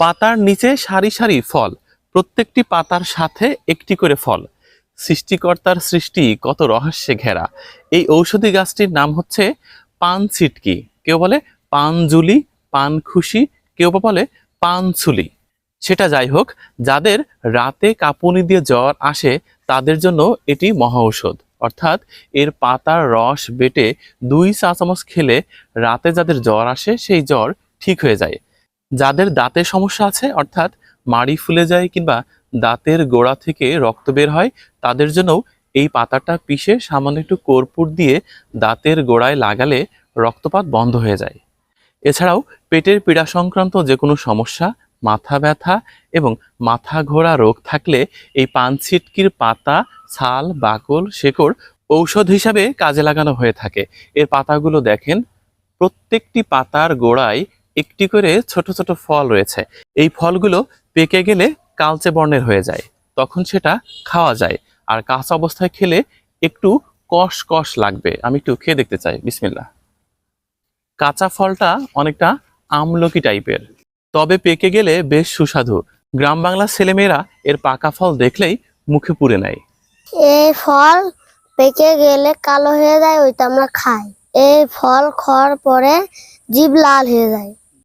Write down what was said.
পাতার নিচে সারি সারি ফল, প্রত্যেকটি পাতার সাথে একটি করে ফল। সৃষ্টিকর্তার সৃষ্টি কত রহস্যে ঘেরা। এই ঔষধি গাছটির নাম হচ্ছে পান ছিটকি কেউ বলে পানজুলি পান খুশি, কেউ বা বলে পানছুলি সেটা যাই হোক, যাদের রাতে কাঁপুনি দিয়ে জ্বর আসে, তাদের জন্য এটি মহা ঔষধ। অর্থাৎ এর পাতার রস বেটে দুই চা চামচ খেলে রাতে যাদের জ্বর আসে, সেই জ্বর ঠিক হয়ে যায়। যাদের দাঁতের সমস্যা আছে, অর্থাৎ মাড়ি ফুলে যায় কিংবা দাঁতের গোড়া থেকে রক্ত বের হয়, তাদের জন্যও এই পাতাটা পিষে সামান্য একটু কর্পূর দিয়ে দাঁতের গোড়ায় লাগালে রক্তপাত বন্ধ হয়ে যায়। এছাড়াও পেটের পীড়া সংক্রান্ত যে কোনো সমস্যা, মাথা ব্যথা এবং মাথা ঘোরা রোগ থাকলে এই পানছিটকির পাতা, ছাল, বাকল, শেকড় ঔষধ হিসাবে কাজে লাগানো হয়ে থাকে। এর পাতাগুলো দেখেন, প্রত্যেকটি পাতার গোড়ায় একটি করে ছোট ছোট ফল রয়েছে। এই ফলগুলো পেকে গেলে কালচে বর্ণের হয়ে যায়। তখন সেটা খাওয়া যায়। আর কাঁচা অবস্থায় খেলে একটু কষ কষ লাগবে। আমি একটু খেয়ে দেখতে চাই। বিসমিল্লা কাঁচা ফলটা অনেকটা আমলকি টাইপের। তবে পেকে গেলে বেশ সুস্বাদু। গ্রাম বাংলার ছেলেমেয়েরা এর পাকা ফল দেখলেই মুখে পুড়ে নেয়। এই ফল পেকে গেলে কালো হয়ে যায়, ওইটা আমরা খাই। এই ফল খাওয়ার পরে জিভ লাল হয়ে যায়।